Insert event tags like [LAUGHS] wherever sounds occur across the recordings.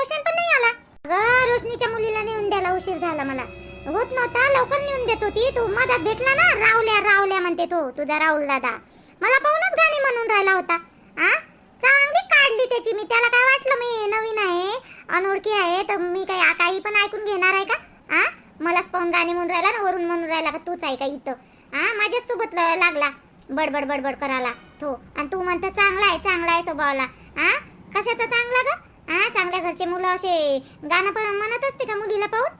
रोशन पण नाही आला? अगं रोशनीच्या मुलीला नेऊन द्यायला उशीर झाला मला. होत नव्हता लवकर नेऊन देत होती तू मधात भेटला ना रावल्या रावल्या म्हणते तो तुझा राहुल दादा. मला पाहूनच गाणी म्हणून राहिला होता. आ? चांगली काढली त्याची. मी त्याला काय वाटलं? मी नवीन आहे अनोळखी आहे तर मी काही काही पण ऐकून घेणार आहे का? आ? मलाच पाहून गाणी म्हणून राहिला ना वरून म्हणून राहिला का? तूच आहे का इथं? आ? माझ्याच सोबत लागला. बडबड बडबड करायला. तो. आणि तू म्हणता चांगला आहे चांगला आहे स्वभावाला. आ? कशाचा चांगला ग? आ चांगल्या घरचे मुलं असे. गाणं पण म्हणत असते का मुलीला पाहून?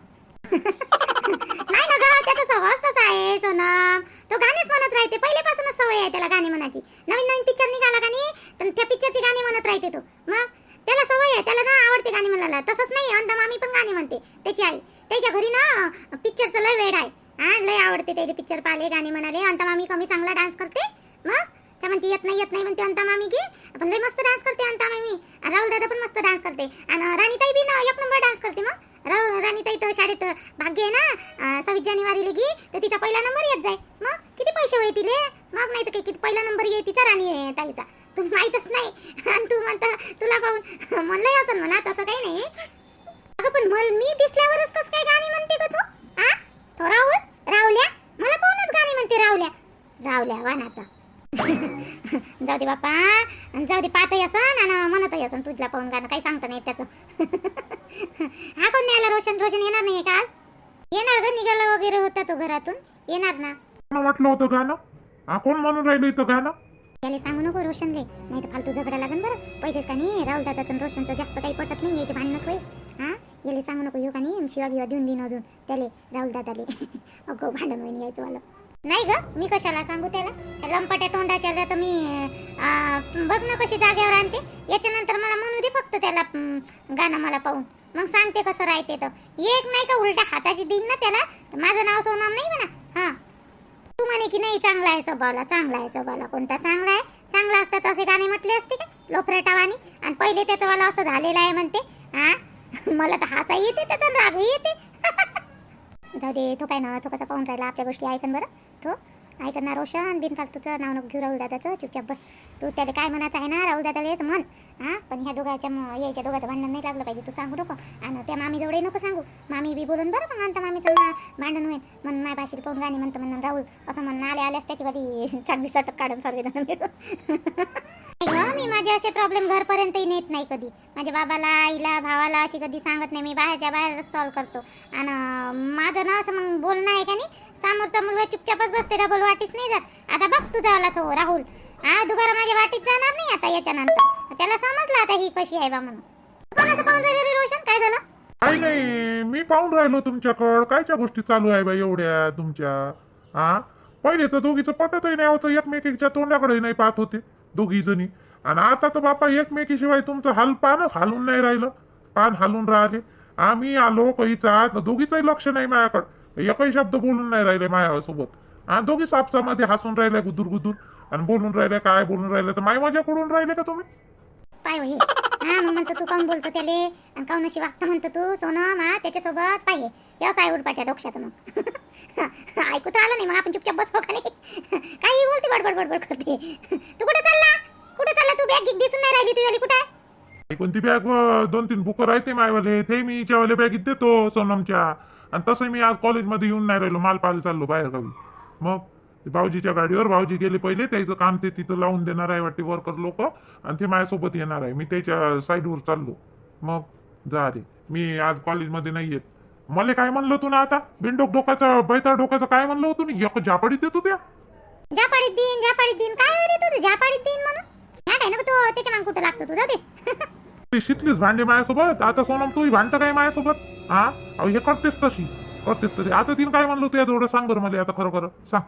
[LAUGHS] नाही ना त्याचा स्वभाव तसा आहे सोनम. तो गाणेच म्हणत राहते. पहिल्यापासूनच सवय आहे त्याला गाणे म्हणायची. नवीन नवीन पिक्चर निघाला गाणी तर त्या पिक्चरची गाणी म्हणत राहते तो मग त्याला सवय आहे त्याला ना आवडते गाणी म्हणायला तसंच नाही अंदा मामी पण गाणी म्हणते त्याची आई त्याच्या घरी ना पिक्चरचं लय वेड आहे हा लय आवडते त्याचे पिक्चर पाहिले गाणी म्हणाले अंता मामी कमी चांगला डान्स करते मग त्या म्हणते येत नाही येत नाही म्हणते अंता मामी की आपण लय मस्त डान्स करते अंता मामी आणि राहुल दादा पण मस्त डान्स करते आणि राणीताई बी ना एक नंबर डान्स करते मग राव राणीताई तर शाळेत भाग्य आहे ना अं, सव्वीस जानेवारीला गी तर तिचा पहिला नंबर येत जाय मग किती पैसे होईल तिले मग नाही तर काही किती पहिला नंबर येईल तिचा राणी आहे ताईचा तुला माहीतच नाही आणि तू म्हणता तुला पाहून म्हणलंय असं म्हणा तसं काही नाही. अगं पण मल मी दिसल्यावरच कसं काय गाणी म्हणते का तू? हा तो राहुल? रावल्या मला पाहूनच गाणी म्हणते रावल्या रावल्या वानाचा. [LAUGHS] जाऊ दे बाप्पा. आणि जाऊ दे पाहतही असं आणि म्हणतही असं तुझला पाहून गाणं काही सांगता नाही त्याचं. [LAUGHS] हा कोण नाही आला रोशन? रोशन येणार नाही का येणार ग निघाला वगैरे होता तो घरातून. येणार ना. मला वाटलं होतं गाणं. हा कोण म्हणून राहिलं इथं गाणं? त्याला सांगू नको रोशनले. नाही तर फालतू झगडा लागन बरं. पहिलेच का नाही राहुल दादाचं रोशनचं जास्त काही पटत नाही याचे भांडणच होईल. हा? याला सांगू नको येऊ का नाही शिवा गिवा देऊन देईन अजून. त्याले राहुल दादाले. [LAUGHS] अगो भांडण होईन यायचं वाला नाही ग मी कशाला सांगू त्याला? लंपाट्या तोंडाच्या तर मी बघ ना कशी जागेवर आणते. याच्यानंतर मला म्हणू दे फक्त त्याला गाणं मला पाहून. मग सांगते कसं राहते तर. एक नाही का उलटा हाताची देईन ना त्याला? माझं नाव सोनाम नाही म्हणा. हा. तू म्हणे की नाही चांगला आहे स्वभावला चांगला आहे स्वभावला. कोणता चांगला आहे? चांगला असतं तसे गाणे म्हटले असते का? लोफरेटावानी. आणि पहिले त्याचं मला असं झालेलं आहे म्हणते. हा मला तर हसा येते त्याचा रागही येते. [LAUGHS] जाऊ दे तो काय ना तो कसा पाहून राहिला आपल्या गोष्टी ऐकन बरं. तो ऐकन ना रोशन बिनफालतूचं नाव नको घेऊ राहुल दादाचं चुपचाप बस. तू त्याला काय म्हणायचं आहे ना राहुल दादाला येत म्हण. हां? पण ह्या दोघांच्या म- यायच्या दोघांचं भांडण नाही लागलं पाहिजे तू सांगू नको. आणि त्या मामीजवळही नको सांगू. मामी बी बोलून बरं मग आता मामीचं भांडण होईल. म्हणून माय भाषेत पाहून गाणी म्हणतं म्हणून राहुल. असं म्हणणं आले आल्यास त्याची वाली [LAUGHS] चांगली सटक काढून सर्वजण मिळून. [LAUGHS] मी माझे असे प्रॉब्लेम घरपर्यंतही नेत नाही कधी. माझ्या बाबाला आईला भावाला अशी कधी सांगत नाही. मी बाहेरच्या बाहेरच सॉल्व करतो. आणि माझं ना असं मग बोलणं आहे का नाही समोरचा मुलगा चुपचापच बसते डबल वाटीच नाही जात. आता बघ तुझा वाला तो राहुल. हा दुबारा माझ्या वाटीत जाणार नाही आता याच्यानंतर. त्याला समजलं आता ही कशी आहे बा म्हणून. कोणाचं पाहून राहिलं रे रोशन? काय झालं? काही नाही मी पाहून राहिलो तुमच्याकडं. कायच्या गोष्टी चालू आहे बाई एवढ्या तुमच्या? हा पहिले तर दोघीचं पटतही नाही होतं एकमेकीच्या तोंडाकडे नाही पाहत होते दोघी जणी. आणि आता तर बापा एकमेकीशिवाय तुमचं हाल पानच हालून नाही राहिलं. पान हालून राहिले. आम्ही आलो कहीचा दोघीचंही लक्ष नाही माझ्याकडं. एकही शब्द बोलून नाही राहिले माझ्यासोबत हा दोघी सापसामध्ये हसून राहिले गुदूर गुदूर. आणि बोलून राहिले काय बोलून राहिले तर माय मजा करून राहिले का तुम्ही? पाय हे मग म्हणतो तू काऊन बोलतो त्याले? आणि काऊन अशी वागतं म्हणतो तू? सोनम हा त्याच्यासोबत पाहिजे व्यवसाय उडपाट्या डोक्याचं मग [LAUGHS] ऐकू तर आलं नाही मग आपण चुपचाप का नाही? [LAUGHS] काही बोलते बडबड बडबड करते. [LAUGHS] तू कुठे चालला? कुठे चालला तू? बॅग दिसून नाही राहिली तुझी कुठे? कोणती बॅग? दोन तीन बुकं राहते मायवाले. ते मी हिच्यावाले बॅगीत देतो सोनमच्या. आणि तसं मी आज कॉलेजमध्ये येऊन नाही राहिलो. माल पाहायला चाललो बाहेर गावी. मग ते भाऊजीच्या गाडीवर भाऊजी गेले पहिले त्याचं काम ते तिथं लावून देणार आहे वाटते वर्कर लोक. आणि ते माझ्यासोबत येणार आहे. मी त्याच्या साईडवर चाललो. मग जा रे मी आज कॉलेजमध्ये नाही येत. मला काय म्हणलं तू ना आता? बिंडोक डोकाचा बैताळ डोकाचं काय म्हणलं होतं ना एक झापडीत देतो त्या झापडीत देईन ज्या देईन. काय रे तुझं? देईन म्हणून? काय नको तू त्याच्या माग कुठं लागतो तुझं ते ते शिकलीस भांडे माझ्यासोबत. आता सोनम तू भांडतं काय माझ्यासोबत? हा? अहो हे करतेस तशी. करतेस तशी. आता तिने काय म्हणलं तुझ्या थोडं सांग बरं मला आता खरं खरं सांग.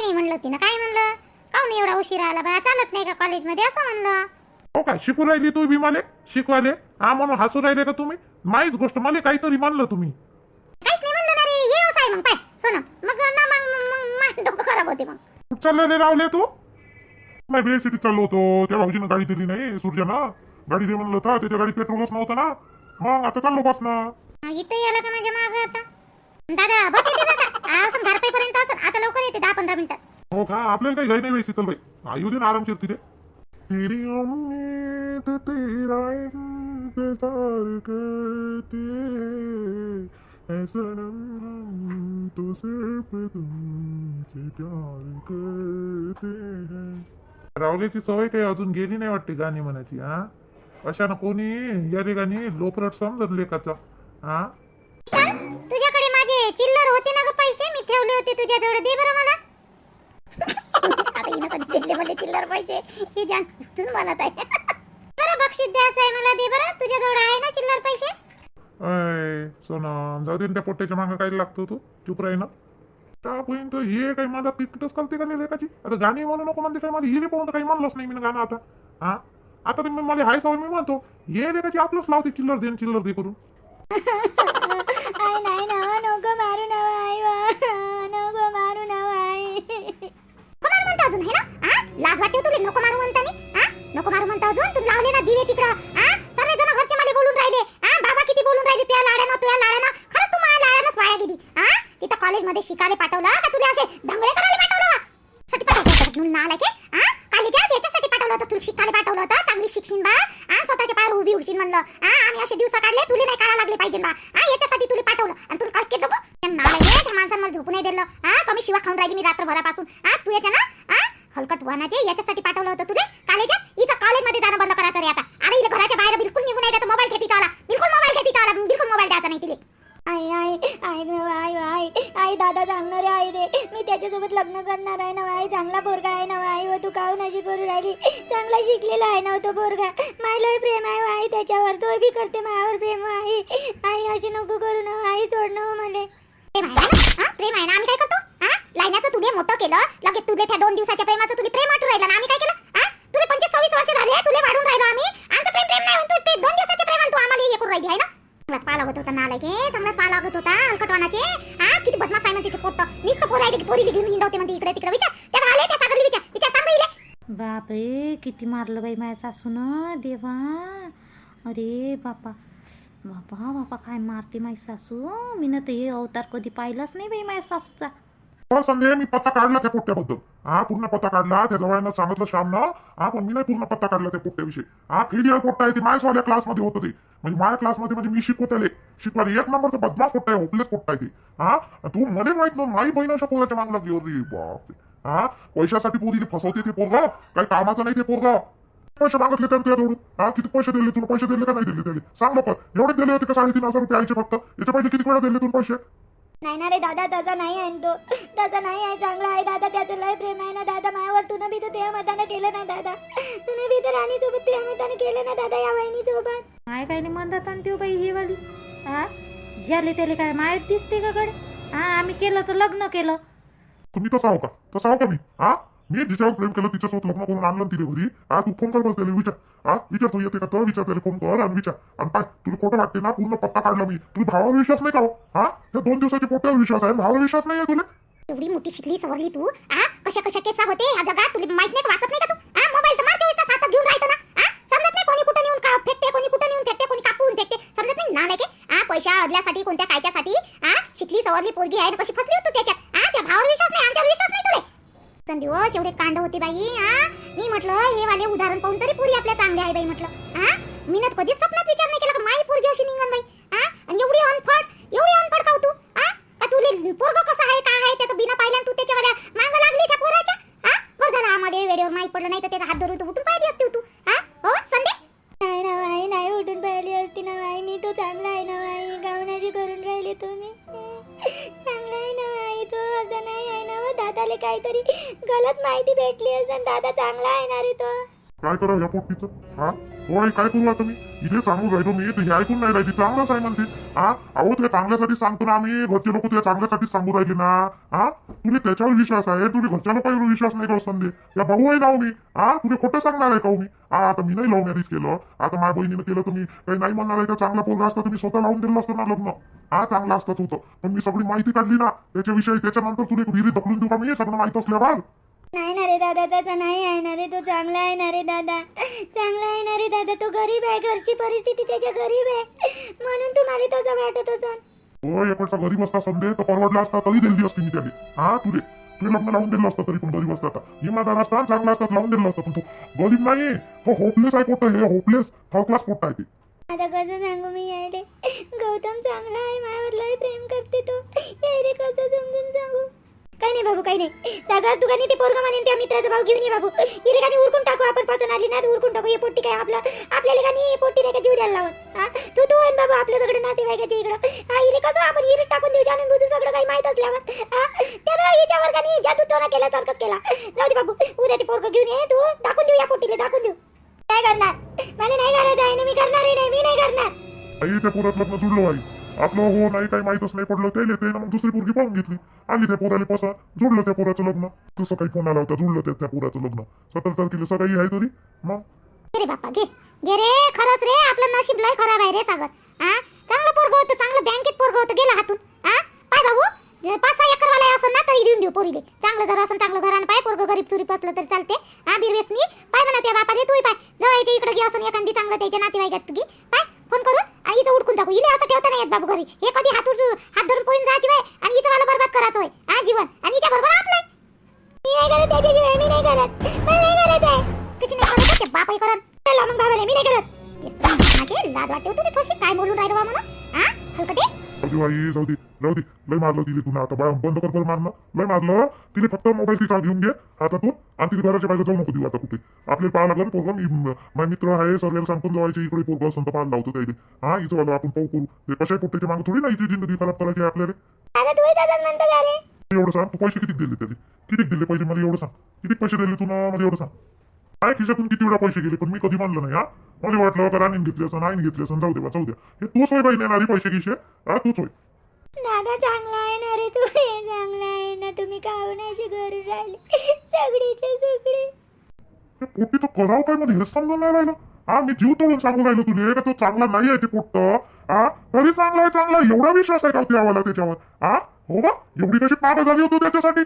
नाही म्हणलं तिनं काय म्हणलं? काऊन एवढा उशीर आला बाया चालत नाही का कॉलेजमध्ये? असं म्हणलं. हो काय शिकू राहिली तू बी मला? शिकवाले हा म्हणून हसू राहिले का तुम्ही? माहीच गोष्ट मला काहीतरी म्हणलं तुम्ही. काहीच नाही म्हणलं ना रे. ये आहे मग पाय. सोनम मग ना मग मग- मग डोकं खराब होते मग. कुठं चालले रावले तू. नाही बे चाललो होतो. त्या भाऊजीनं गाडी दिली नाही सूर्यानं गाडी दे म्हणलं होतं त्याच्या गाडीत पेट्रोलच नव्हतं ना. मग आता चाललो बस ना इथं यायला का माझ्या माग आता? दादा बस येते आता असं घरपाईपर्यंत असं. आता लवकर येते दहा पंधरा मिनिटात हो का? आपल्याला काही घाई नाही वेळ शीतल हा, येऊ दे ना आरामशीर तिथे तेरी उम्मीद तेरा इंतजार करते सनम हम तो सिर्फ तुमसे प्यार करते हैं। सवय काही अजून गेली नाही वाटते गाणी म्हणायची हा? अशानं कोणी या गाणी लोपरट समजत लेखाचा हा? तुझ्याकडे माझे चिल्लर होते ना ग पैसे? मी ठेवले होते तुझ्याजवळ. दे बरं मला. आता हिनं कधी दिले मला चिल्लर पैसे. हे जाण तू म्हणत आहे. बरं बक्षीस द्यायचं आहे मला दे बरं. तुझ्याजवळ आहे ना चिल्लर पैसे? अय सोना जाऊ दे ना त्या पोट्याच्या मागं काय लागतो तू. चुप राही ना. त्या बहीण तर हे काही माझा तिकीटच करते का लेखाची आता गाणी म्हणू नको म्हणते काय मला पाहून तर काही म्हणलंच नाही मी गाणं आता. हा? आता तुम्ही मला हाय सवय मी म्हणतो हे त्याची आपलंच लावते चिल्लर दे चिल्लर दे करून. आई नाही ना नको मारू ना आई वा नको मारू ना आई. हो नको मारू म्हणता अजून है ना? हा लाज वाटते हो नको मारू म्हणता नी हा नको मारू म्हणता अजून? तुम्ही लावले ना दिवे तिकडं. हा सर्व जण घरचे मला बोलून राहिले. हा बाबा किती बोलून राहिले? तुझ्या लाड्यानं तुझ्या लाड्यानं खरंच तू माझ्या लाड्यानंच वाया गेली. हा तिथं कॉलेजमध्ये शिकायला पाठवलं का तुला असे धांगडे करायला पाठवलं? साठी पाठवलं तुला आहे. होतं बा? आ स्वतःच्या पायावर उभी होशील म्हणलं. आ आम्ही असे दिवस काढले तुला नाही काढा लागले पाहिजे बा. आ याच्यासाठी तुला पाठवलं. आणि तुला काय केलं त्या नाला त्या माणसानं मला झोपू नाही दिलं. आ कमी शिवा खाऊन राहिली मी रात्रभरापासून. आ तू याच्या ना आ हलकट वाहनाचे याच्यासाठी पाठवलं होतं तुला. कॉलेजात इथं कॉलेजमध्ये जाणं बंद करायचं रे आता. अरे इथं घराच्या बाहेर बिलकुल निघून नाही त्याचा मोबाईल घेती आला बिलकुल मोबाईल घेती आला बिलकुल मोबाईल द्यायचा नाही तिले. आई आई आई ग आई आई दादा सांगणार त्याच्यासोबत लग्न करणार आहे ना आई चांगला पोरगा आहे ना आई व तू काहून अशी करू राहिली? चांगला शिकलेला आहे ना तो पोरगा. माझ्यावर प्रेम आहे आई त्याच्यावर तो बी करते माझ्यावर प्रेम आहे आई. अशी नको करू ना आई सोडणं मले. प्रेम आहे ना? आम्ही काय करतो? हा? लाईनाचं तुले मोठं केलं. लगेच तुले त्या दोन दिवसाच्या प्रेमाचं तुले प्रेम आठवू राहिलं ना? आम्ही काय केलं? हा? तुले पंचवीस सव्वीस वर्ष झाले तुले वाढून राहिलो आम्ही. आमचं प्रेम प्रेम नाही म्हणतो ते दोन दिवसाचे प्रेम तू आम्हाला हे करून राहिली आहे ना? चांगलाच पाला होत होता नालाय गे चांगलाच पाला लागत होता अलकटवानाचे? हा किती बदमाश आहे म्हणते पोट पोट्ट नुसतं पोर आहे पोरी घेऊन हिंडवते म्हणते इकडे तिकडे. विचार त्या आले त्या सागरली विचार. विचार सांग इले. बापरे किती मारलं बाई माझ्या सासून. देवा. अरे बापा. बापा बापा काय मारते माझी सासू? मी ना ते हे अवतार कधी पाहिलाच नाही बाई माझ्या सासूचा. हो संजय मी पत्ता काढला त्या पोट्याबद्दल हा पूर्ण पत्ता काढला त्या जवळनं सांगितलं श्यामनं. हा पण मी नाही पूर्ण पत्ता काढला त्या पोट्याविषयी हा फेलियर पोट्टा आहे ते माझ्यावाल्या क्लासमध्ये होतं ते. म्हणजे माझ्या क्लासमध्ये म्हणजे मी शिकवतले. शिकवायला एक नंबर बदमाश पोट्टा आहे होपलेस पोट्टा आहे ते. हा तू मध्ये माहीत नव्हतं माझी बहीण अशा पोराच्या मागू लागली. अरे बाप हा पैशासाठी पोरी फसवते ते पोरगा काही कामाचं नाही ते पोरगा पैसे मागितले तर त्याजवळून हा किती पैसे दिले तुला? पैसे दिले का नाही दिले त्याला? सांग लवकर. एवढे दिले होते का साडेतीन हजार रुपये आईचे फक्त? याच्या पहिले किती वेळा दिले तुला पैसे? नाही ना रे दादा तसा नाही आहे तो. तसा नाही आहे चांगला आहे दादा त्याचं लय प्रेम आहे ना दादा. माझ्यावर तुनं बी तर त्या मतानं केलं ना दादा. तुने बी तर राणीसोबत त्या मतानं केलं ना दादा या वहिनीसोबत. काय काय नाही म्हणतात आणि ते बाई ही वाली. हा? ज्याले त्याले काय माहीत दिसते का कडे हा आम्ही केलं तर लग्न केलं. तुम्ही तसा हो का? तसा हो का मी? हा? मी जिच्यावर प्रेम केलं तिच्यासोबत लग्न करून आणलं तिथे घरी. हा तू फोन कर बरं त्याला विचार. हा? विचार तू येते का? तर विचार त्याला फोन कर आणि विचार. आणि पाय तुला खोटं वाटते ना? पूर्ण पत्ता काढला मी. तुला भावावर विश्वास नाही का हो? हा? त्या दोन दिवसाच्या पोट्यावर विश्वास आहे. भावावर विश्वास नाही आहे तुला? एवढी मोठी शिकली सवरली तू? आ? कशा कशा केसा होते? ह्या जगात तुला माहीत नाही का? वाचत नाही का तू? आ? मोबाईल तर मार चोवीस तास हातात घेऊन राहतो ना? आ? समजत नाही कोणी कुठं नेऊन का फेकते कोणी कुठं नेऊन फेकते कोणी कापून फेकते. समजत नाही? ना नाही आ? पैशा अदल्यासाठी कोणत्या कायच्यासाठी? आ? शिकली सवरली पोरगी आहे ना कशी फसली होती त्याच्यात? आ? त्या भावावर विश्वास नाही आमच्यावर विश्वास नाही तुला? दिवस एवढे कांड होते बाई हा मी म्हटलं हे वाले उदाहरण पाहून तरी पुरी आपल्या चांगल्या आहे बाई म्हटलं. हा मी ना कधीच स्वप्नात विचार नाही केला का माई पोरगी अशी निघन बाई. हा आणि एवढी अनफड एवढी अनफड का तू? हा का तुले पोरग कसं आहे का आहे त्याचं बिना पाहिलं तू त्याच्या मांग लागली त्या पोराच्या? हा बरं झालं आम्हाला वेळेवर माहीत पडलं नाही तर त्याचा हात धरून तू उठून पाहिली असते तू. हा हो संदे दादाले काहीतरी. गलत माहिती भेटली असेल दादा चांगला आहे ना रे तो. काय करा या पोट्टीचं? हा? हो आई, काय करू आता मी? इथे चांगलं राहिलो मी ते हे ऐकून नाही राहिली. चांगलंच आहे म्हणते. हा? अहो तुला चांगल्यासाठी सांगतो ना आम्ही. घरचे लोक तुला चांगल्यासाठी सांगू राहिले ना. हा? तुला त्याच्यावर विश्वास आहे तुला घरच्या लोकांवर विश्वास नाही करत संदे या भाऊ आहे ना हो मी. हा तुला खोटं सांगणार आहे का हो मी? हा आता मी नाही लव्ह मॅरेज केलं. आता माझ्या बहिणीनं केलं तुम्ही काही नाही म्हणणार आहे का? चांगला पोरगा असता तुम्ही स्वतः लावून दिलं असतं ना लग्न. हा चांगला असतंच होतं. पण मी सगळी माहिती काढली ना. त्याच्याविषयी त्याच्यानंतर तुला विहिरी ढकलून देऊ का मी? सगळं माहीत असल्यावर. नाही ना रे दादा त्याचा नाही आहे ना रे. तो चांगला आहे ना रे दादा. चांगला आहे ना रे दादा. तो गरीब आहे. घरची परिस्थिती त्याच्या गरीब आहे. म्हणून तुम्हाला तसं वाटत असं हो एकडचा गरीब असता संदे तर परवडला असता तरी दिली असती मी त्याने हा तुले तुला लग्न लावून दिलं असतं तरी पण गरीब असता आता. इमानदार असता चांगला असतात लावून दिलं असतं पण तो. गरीब नाही तो होपलेस आहे हो, पोट हे. होपलेस थर्ड क्लास पोट आहे ते. आता कसं सांगू मी यायले? गौतम चांगला आहे. माझ्यावर लय प्रेम करते तो. यायले कसं समजून सांगू? काही नाही बाबू काही नाही. सागर तू काही ते पोरगा म्हणेन त्या मित्राचा भाऊ घेऊन ये बाबू. इले काही उरकून टाकू आपण पचन आली ना उरकून टाकू. हे पोट्टी काय आपला? आपल्याला काही पोट्टी नाही का जीव द्यायला लावत? हा? तू तू आहे बाबू आपल्या सगळं नातेवाईकाच्या इकडं. हा इले कसं आपण इरे टाकून देऊ? जाणून बुजून सगळं काही माहीत असल्यावर. हा? त्यानं हिच्यावर काही जादू टोना केल्यासारखंच केला? जाऊ दे बाबू उद्या ते पोरग घेऊन ये तू दाखवून देऊ या पोट्टीला दाखवून देऊ. काय करणार. मला नाही करायचं आहे मी करणारही नाही मी नाही करणार. आई त्या पोरात लग्न जुळलं आई आपलं हो नाही काही माहीतच नाही पडलं त्याला ते मग दुसरी पोरगी पाहून घेतली. आली त्या पोराला पसा जुडलं त्या पोराचं लग्न. तसं काही फोन आला होता जुडलं त्या त्या पोराचं लग्न. सतरा तारखेला सकाळी आहे तरी मग? घे रे बाप्पा घे. घे रे खरंच रे आपलं नशीब लय खराब आहे रे सागर. हा चांगलं पोरग होतं चांगलं बँकेत पोरग होतं गेलं हातून. हा पाय बाबू पाच सहा एकर वाला असं ना तरी देऊन देऊ पोरीले. चांगलं घर असं चांगलं घरानं पाय पोरग गरीब चुरी पसलं तरी चालते. हा बिरवेसनी पाय म्हणा त्या बापाले तू पाय. जवळच्या इकडे घे असं एखादी चांगलं त्याच्या नातेवाईकात. घे. पाय फोन करून. इथं उडकून टाकू. इले असं ठेवता नाही येत बाबू घरी. हे कधी हात उड- हात धरून पोईन जायची वय आणि इथं मला बरबाद करायचं हा जीवन. आणि हिच्या बरोबर आपलं मी नाही करत मी नाही करत. मला नाही करत आहे. किती नाही करत ते बापही करत. चला मग मी नाही करत. लाज वाटते होती थोडीशी? काय बोलून राहिलो बा म्हणून? हा हलकटे? दे आई जाऊ दे जाऊ दे. लय मारलं तिने तुला. आता बा- बंद कर बरं मारणं लय मारलं. तिने फक्त मोबाईल तिचा घेऊन घे. हातातून आणि तिने घराच्या बाहेर जाऊ नको देऊ आता कुठे. आपल्याला पाहा लागलं पोरगा. मी माझे मित्र आहे सर्वांना सांगून जावायचे इकडे. पोरगा असं तर पाहायला लावतो त्याने हा हिचं वाला आपण पाहू करू. ते कशा पोट्याच्या मागे? थोडी नाही जिंदगी खराब करायची आपल्याला. एवढं सांग. तू पैसे किती दिले त्याचे किती दिले पहिले? मला एवढं सांग. किती पैसे दिले तू ना मला एवढं सांग. काय खिशातून किती वेळा पैसे गेले? पण मी कधी म्हणलं नाही हा. मला वाटलं का राणीने घेतले असं नाही घेतले असं जाऊ दे बा जाऊ द्या हे तूच होय बाई नेणारी पैसे खिशे? हा तूच होय. दादा चांगला आहे ना रे तू? चांगला आहे ना तुम्ही काहून अशी करून राहिले. सगळीचे सगळे पोटी तर करावं काय मला? हेच समजून नाही राहिलं. हा मी जीव तोडून सांगून राहिलो तुले का तो चांगला नाही आहे ते पोट्ट? हा तरी चांगला आहे चांगला. एवढा विश्वास आहे का त्यावाला त्याच्यावर? हा हो का एवढी कशी पागल झाली होती त्याच्यासाठी?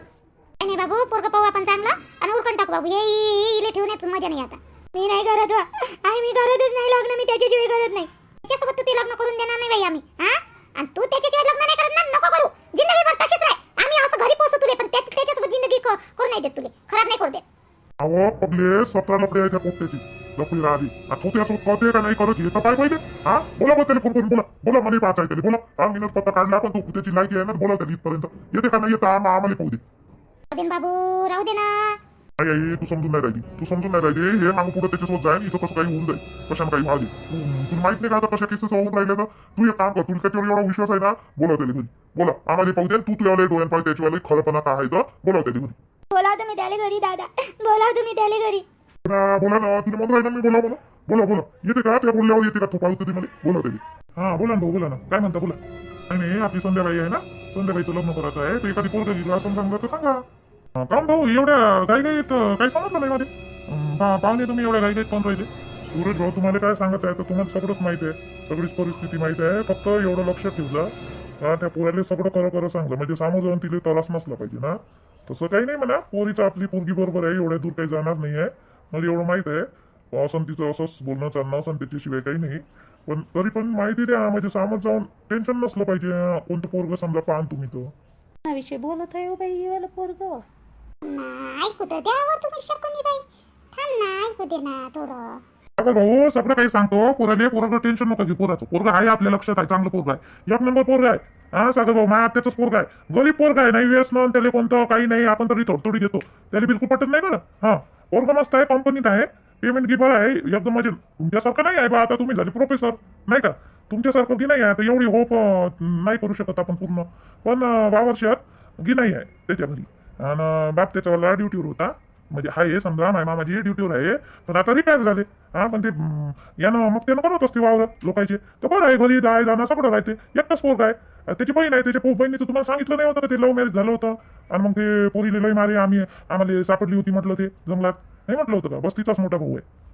काय नाही बाबू पोरग पाहू आपण चांगलं? आणि उरकून टाकू बाबू. हे इले ठेवून येत मजा नाही आता. मी नाही करत वा. आई मी करतच नाही लग्न मी त्याच्याशिवाय करत नाही. त्याच्यासोबत तू ते लग्न करून देणार नाही बाई आम्ही हा? आणि तू त्याच्याशिवाय लग्न नाही करत ना? नको करू. जिंदगीभर तशीच राह. आम्ही असं घरी पोहोचू तुले पण त्याच- त्याच्यासोबत जिंदगी करू नाही देत तुले. खराब नाही करू देत. अहो पगले सतरा लपडे आहे त्या पोट्ट्याची लपडी राहली आता तो त्यासोबत करते का नाही करत हे तर काय पाहिजे. हा? बोला बघ त्याला फोन करून बोला. बोला मला पाच आहे त्याला. बोला. हा मी पत्ता काढला पण तो त्याची लायकी आहे ना बोला त्याला इथपर्यंत. येते का नाही येतं? आम- आम्हाला पाहू दे. राहू दे ना बाबू राहू दे ना. आई आई तू समजून नाही राहिली. तू समजून नाही राहिली. हे मागं पुढे त्याच्यासोबत जाईल इथं कसं काही होऊन जाईल. कशाने काही व्हावी? तू- तुला माहीत नाही का आता कशा केसेस होऊन राहिले तर? तू एक काम कर तुला त्याच्यावर एवढा विश्वास आहे ना बोला त्याला घरी. बोला आम्हाला पाहू दे तू तुझ्या डोळ्यात पाहिजे त्याच्यावाला खरंपणा काय आहे तर बोला त्याला घरी. बोलाव तुम्ही त्याला घरी दादा. बोलाव तुम्ही त्याला घरी. ना बोला ना तुला म्हणून राहिलं मी बोला बोला. बोला बोला. येते का? त्या बोलल्यावर येते का? तू पाहू मध्ये बोला त्याला. हा बोला ना भाऊ बोला ना. काय म्हणता बोला. नाही नाही आपली संध्याबाई आहे ना? संध्याबाईचं लग्न करायचं आहे. तर एखादी पोरगा सांगलं तर सांगा. हा, काहून भाऊ एवढ्या गाई गाईत काही समजलं नाही मध्ये अं, पा- पाहुणे तुम्ही एवढ्या गाई गाईत कोण राहिले सूरज भाऊ तुम्हाला काय सांगत आहे तर तुम्हाला सगळंच माहीत आहे सगळीच परिस्थिती माहीत आहे फक्त एवढं लक्ष ठेवलं हा त्या पोराला सगळं खरं खरं सांगलं म्हणजे सामोरं जाऊन तिला त्रास नसला पाहिजे ना तसं काही नाही म्हणा पोरीचं आपली पोरगी बरोबर आहे एवढ्या दूर काही जाणार नाही आहे मला एवढं माहीत आहे असं तिचं असंच बोलणं चालणं असं त्याच्याशिवाय काही नाही पण तरी पण माहिती द्या म्हणजे सामोर जाऊन टेन्शन नसलं पाहिजे कोणतं पोरग समजा पाहन तुम्ही तो विषय बोलत आहे हो बाई पोरग ऐकू तर द्यावं तुम्ही शकून बाई. थांब ना ऐकू दे ना थोडं. अगं भाऊ सगळं काही सांगतो. पोराले पोरग टेन्शन नका घेऊ पोराचं. पोरग आहे आपल्या लक्षात आहे चांगलं पोरग आहे. एक नंबर पोरग आहे. हा सागर भाऊ माझ्या आत्याचाच पोरग आहे. गरीब पोरग आहे नाही व्यसन त्याला कोणतं काही नाही. आपण तरी थोडी घेतो. त्याला बिलकुल पटत नाही बरं. हा पोरग मस्त आहे कंपनीत आहे. पेमेंट गिबर आहे. एकदम म्हणजे तुमच्यासारखं नाही आहे बा आता तुम्ही झाले प्रोफेसर नाही का? तुमच्यासारखं की नाही आहे तर एवढी होप नाही करू शकत आपण पूर्ण. पण वावर बावर्षात गी नाही आहे त्याच्या घरी. आणि बाप त्याच्यावाला ड्युटीवर होता. म्हणजे हाय समजा माय मामाजी ड्युटीवर आहे पण आता रिटायर झाले. हा पण ते यानं मग त्यानं बनवत असते वावर लोकांचे? तर बरं आहे घरी जाय जाणं सगळं राहते. एकटाच पोर आहे. त्याची बहीण आहे त्याच्या पो- बहिणीचं तुम्हाला सांगितलं नाही होतं का ते लव्ह मॅरेज झालं होतं? आणि मग ते पोरीले लई मारे आम्ही आम्हाला सापडली होती म्हटलं ते जंगलात. नाही म्हटलं होतं का? बस तिचाच मोठा भाऊ आहे.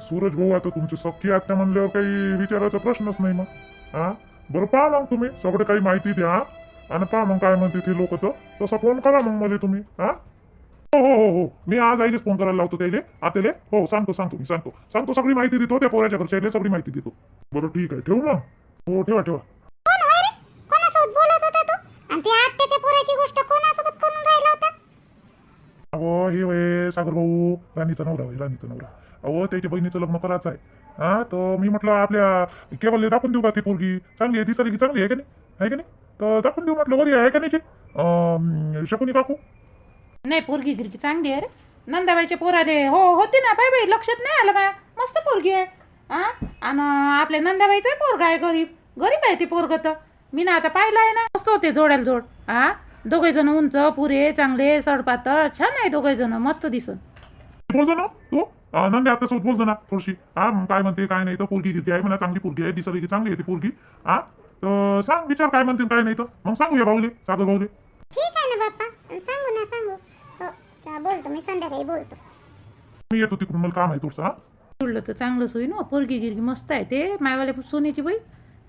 सूरज भाऊ आता तुमची सख्खी आत्या म्हणल्यावर काही विचारायचा प्रश्नच नाही मग. हा? बरं पहा मग तुम्ही सगळं काही माहिती द्या. आणि पहा मग काय म्हणते ते लोक तर. तसा फोन करा मग मला तुम्ही हा? हो हो हो हो. मी आज आईलेच फोन करायला लावतो त्याले आतेले. हो सांगतो सांगतो मी सांगतो. सांगतो सगळी माहिती देतो त्या पोराच्या घरच्या सगळी माहिती देतो. बरं ठीक आहे. ठेवू मग? हो ठेवा ठेवा. अहो हे वय सागर भाऊ राणीचा नवरा वय राणीचा नवरा. अहो त्याच्या बहिणीचं लग्न करायचं आहे हा तर मी म्हटलं आपल्या केवळ दाखवून देऊ का ती पोरगी? चांगली आहे दिसायला की चांगली आहे का नाही? आहे का नाही? तर दाखवून देऊ म्हटलं बरी आहे का नाही ते? अं, शकुनी काकू? नाही पोरगी गिरगी चांगली आहे रे. नंदाबाईच्या पोराले हो होती ना बाई बाई लक्षात नाही आलं बाया. मस्त पोरगी आहे. हा आणि आपल्या नंदाबाईचा पोरगा आहे गरीब? गरीब आहे ते पोरग तर. मी ना आता पाहिलं आहे ना मस्त होते जोड्याला जोड. हा दोघे जण उंच पुरे चांगले सडपातळ. छान आहे दोघे जण मस्त दिसन बोलतो ना तू? अं, नंदी आता सोबत बोलतो ना थोडीशी हा मग काय म्हणते काय नाही तर पोरगी गिरगी आहे म्हणा चांगली पोरगी आहे दिसायला की चांगली आहे ती पोरगी. हा तर सांग विचार काय म्हणते काय नाही तर. मग सांगूया भाऊले सागर भाऊले. ठीक आहे ना बाप्पा. सांगू ना सांगू. हो सा- बोलतो मी संध्याकाळी बोलतो. मी येतो तिकडून मला काम आहे थोडंसं हा. तर चांगलंच होईल ना पोरगी गिरगी मस्त आहे ते मायवाले सोन्याची बाई.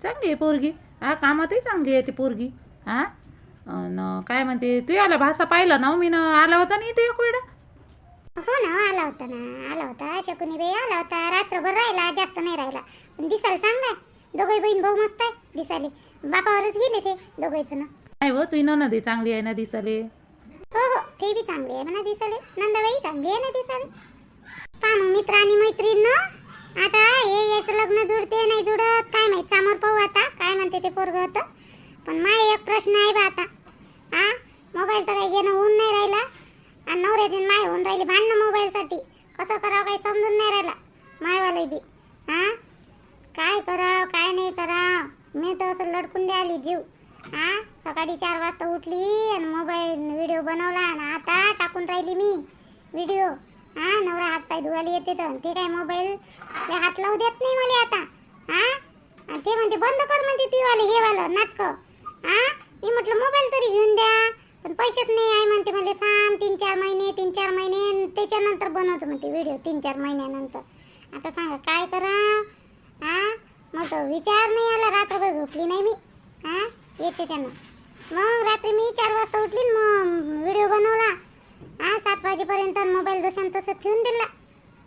चांगली आहे पोरगी. हा कामातही चांगली आहे ती पोरगी हा. अन काय म्हणते तू आला भाषा पाहिला ना मी आला होता ना इथे एक वेळा? हो ना आला होता ना आला होता. शकुनी बाई आला होता रात्रभर राहिला जास्त नाही राहिला. पण दिसायला चांगला आहे. दोघे बहीण भाऊ मस्त आहे दिसाले बापावरच गेले ते दोघे जण नाही व तुही ननद चांगली आहे ना दिसाले हो हो ते बी चांगली आहे म्हणा दिसाले नंदाबाई चांगली आहे ना दिसाले पहा मग मित्र आणि मैत्रीण आता हे याचं लग्न जुडते नाही जुडत काय माहीत समोर पाहू आता काय म्हणते ते पोरग होतं. पण माय एक प्रश्न आहे बा आता. हा मोबाईल तर काही घेणं होऊन नाही राहिला. आणि नवऱ्याची माय होऊन राहिली भांडणं मोबाईलसाठी. कसं करावं काही समजून नाही राहिला. मायवाले बी. हा काय कराव काय नाही कराव? मी तर असं लडकून आली जीव. हा? सकाळी चार वाजता उठली आणि मोबाईल व्हिडिओ बनवला आणि आता टाकून राहिली मी व्हिडिओ. हा? नवरा हात पाय धुवायला येते तर. ते काय मोबाईल ते हात लावू देत नाही मला आता. हा? आणि ते म्हणते बंद कर म्हणते ती वाले हे वालं नाटक. हा? मी म्हटलं मोबाईल तरी घेऊन द्या. पण पैसेच नाही आहे म्हणते मला सांग तीन चार महिने तीन चार महिने त्याच्यानंतर बनवतो म्हणते व्हिडिओ तीन चार महिन्यानंतर. आता सांगा काय करा हा? मग तो विचार नाही आला रात्रभर झोपली नाही मी. हा? येते त्यानं. मग रात्री मी चार वाजता उठली मग व्हिडिओ बनवला. हा सात वाजेपर्यंत मोबाईल जसं तसं ठेवून दिला.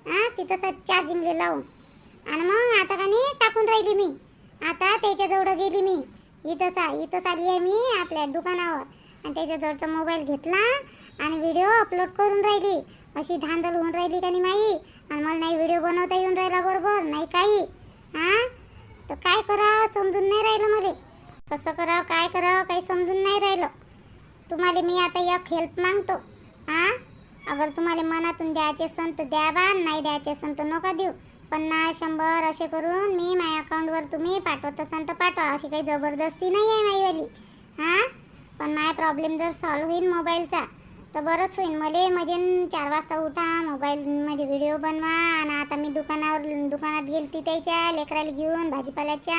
हा तिथं तसं चार्जिंगला लावून. आणि मग आता का नाही टाकून राहिली मी. आता त्याच्याजवळ गेली मी. इथं सा इथंच आली आहे मी आपल्या दुकानावर. आणि त्याच्याजवळचा मोबाईल घेतला आणि व्हिडिओ अपलोड करून राहिली. अशी धांदल होऊन राहिली का नाही माई. आणि मला नाही व्हिडिओ बनवता येऊन राहिला बरोबर नाही काही. हां? तर काय करावं? समजून नाही राहिलं मला. कसं करावं? काय करावं? काही समजून नाही राहिलं. तुम्हाला मी आता एक हेल्प मागतो. हा? अगर तुम्हाला मनातून द्यायचे असन तर द्या बा. नाही द्यायचे असन तर नका देऊ. पन्नास शंभर असे करून मी माझ्या अकाउंटवर तुम्ही पाठवत असाल तर पाठवा. अशी काही जबरदस्ती नाही आहे माईवाली हां? पण माझा प्रॉब्लेम जर सॉल्व्ह होईल मोबाईलचा तर बरंच होईन. मला म्हणजे चार वाजता उठा मोबाईल म्हणजे व्हिडिओ बनवा आणि आता मी दुकानावर दुकानात गेलती त्याच्या लेकराला घेऊन भाजीपाल्याच्या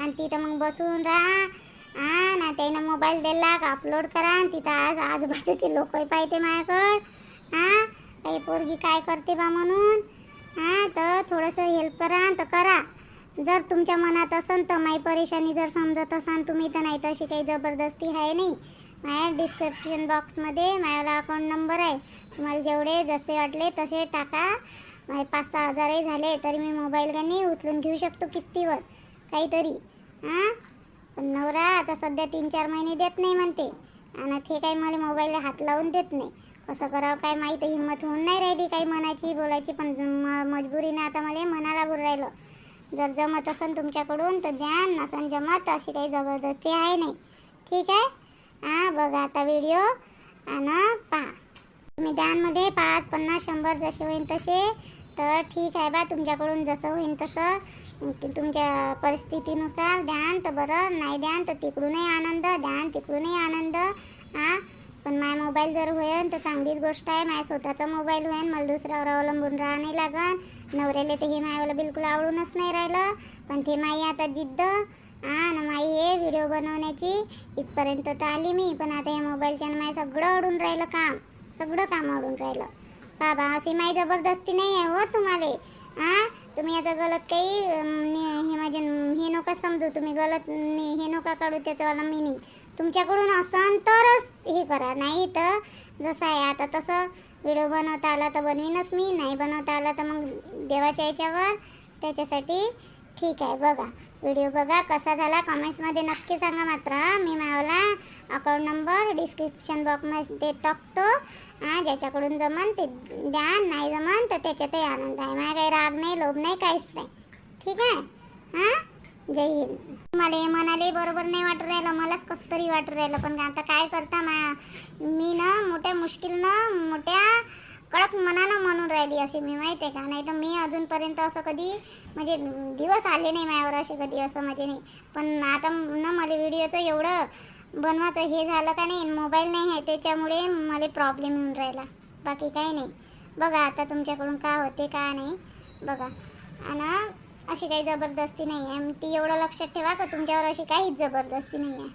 आणि तिथं मग बसून राहा. हा ना त्यानं मोबाईल दिला का अपलोड करा आणि तिथं आज आजूबाजूचे लोक पाहिजे माझ्याकडं. हां? काही पोरगी काय करते बा म्हणून? हां? तर थोडंसं हेल्प करा तर करा. जर तुमच्या मनात असन तर माई परेशानी जर समजत असाल तुम्ही तर नाही तशी काही जबरदस्ती आहे नाही. माझ्या डिस्क्रिप्शन बॉक्समध्ये माझ्याला अकाउंट नंबर आहे. तुम्हाला जेवढे जसे वाटले तसे टाका. माझे पाच सहा हजारही झाले तरी मी मोबाईल गाणी उचलून घेऊ शकतो किस्तीवर. काहीतरी. हां? पण नवरा आता सध्या तीन चार महिने देत नाही म्हणते. आणि ते काही मला मोबाईलला हात लावून देत नाही. कसं करावं काय माहीत? हिंमत होऊन नाही राहिली काही म्हणायची बोलायची पण म मजबुरीने आता मला मनाला गुर राहिलं. जर जमत असेल तुमच्याकडून तर द्या नसन जमत अशी काही जबरदस्ती आहे नाही. ठीक आहे? हां बघा आता व्हिडिओ आणि पहा. तुम्ही द्यानमध्ये पाच पन्नास शंभर जसे होईन तसे. तर ठीक आहे बा तुमच्याकडून जसं होईन तसं. की तुमच्या परिस्थितीनुसार द्यान तर बरं. नाही द्यान तर तिकडूनही आनंद द्यान तिकडूनही आनंद. हां पण माय मोबाईल जर होईल तर चांगलीच गोष्ट आहे. माझ्या स्वतःचा मोबाईल होईल मला दुसऱ्यावर अवलंबून राहा नाही लागन. नवऱ्याला तर हे मायाला बिलकुल आवडूनच नाही राहिलं. पण ते माई आता जिद्द. हा ना माई हे व्हिडिओ बनवण्याची इथपर्यंत तर आली मी पण आता या मोबाईलच्यानं माझं सगळं अडून राहिलं काम. सगळं काम अडून राहिलं. बाबा अशी माई जबरदस्ती नाही आहे हो तुम्हाला. हां तुम्ही आता गलत काही हे माझे हे नका समजू तुम्ही गलत हे नका काढू त्याचंवाला मिनिंग तुमच्याकडून असन तरच हे करा नाही तर जसं आहे आता तसं व्हिडिओ बनवता आला तर बनवीनच मी नाही बनवता आला तर मग देवाच्या याच्यावर त्याच्यासाठी ठीक आहे बघा. व्हिडिओ बघा कसा झाला? कमेंट्समध्ये नक्की सांगा मात्र. मी मावला अकाउंट नंबर डिस्क्रिप्शन बॉक्समध्ये टाकतो. ज्याच्याकडून जमन ते द्या नाही जमन तर त्याच्यातही आनंद आहे. माझा काही राग नाही लोभ नाही काहीच नाही. ठीक आहे? हां? जय हिंद. मला हे म्हणाले बरोबर नाही वाटू राहिलं मलाच कसं तरी वाटू राहिलं. पण आता काय करता मा मी ना मोठ्या मुश्किलनं मोठ्या कडक मनानं म्हणून राहिली अशी मी माहिती आहे का? नाही तर मी अजूनपर्यंत असं कधी म्हणजे दिवस आले नाही माझ्यावर असे कधी असं म्हणजे नाही. पण आता ना मला व्हिडिओचं एवढं बनवायचं हे झालं का नाही मोबाईल नाही आहे त्याच्यामुळे मला प्रॉब्लेम येऊन राहिला. बाकी काही नाही. बघा आता तुमच्याकडून काय होते काय नाही. बघा. आणि अशी काही जबरदस्ती नाही आहे. ती एवढं लक्षात ठेवा का तुमच्यावर अशी काहीच जबरदस्ती नाही आहे.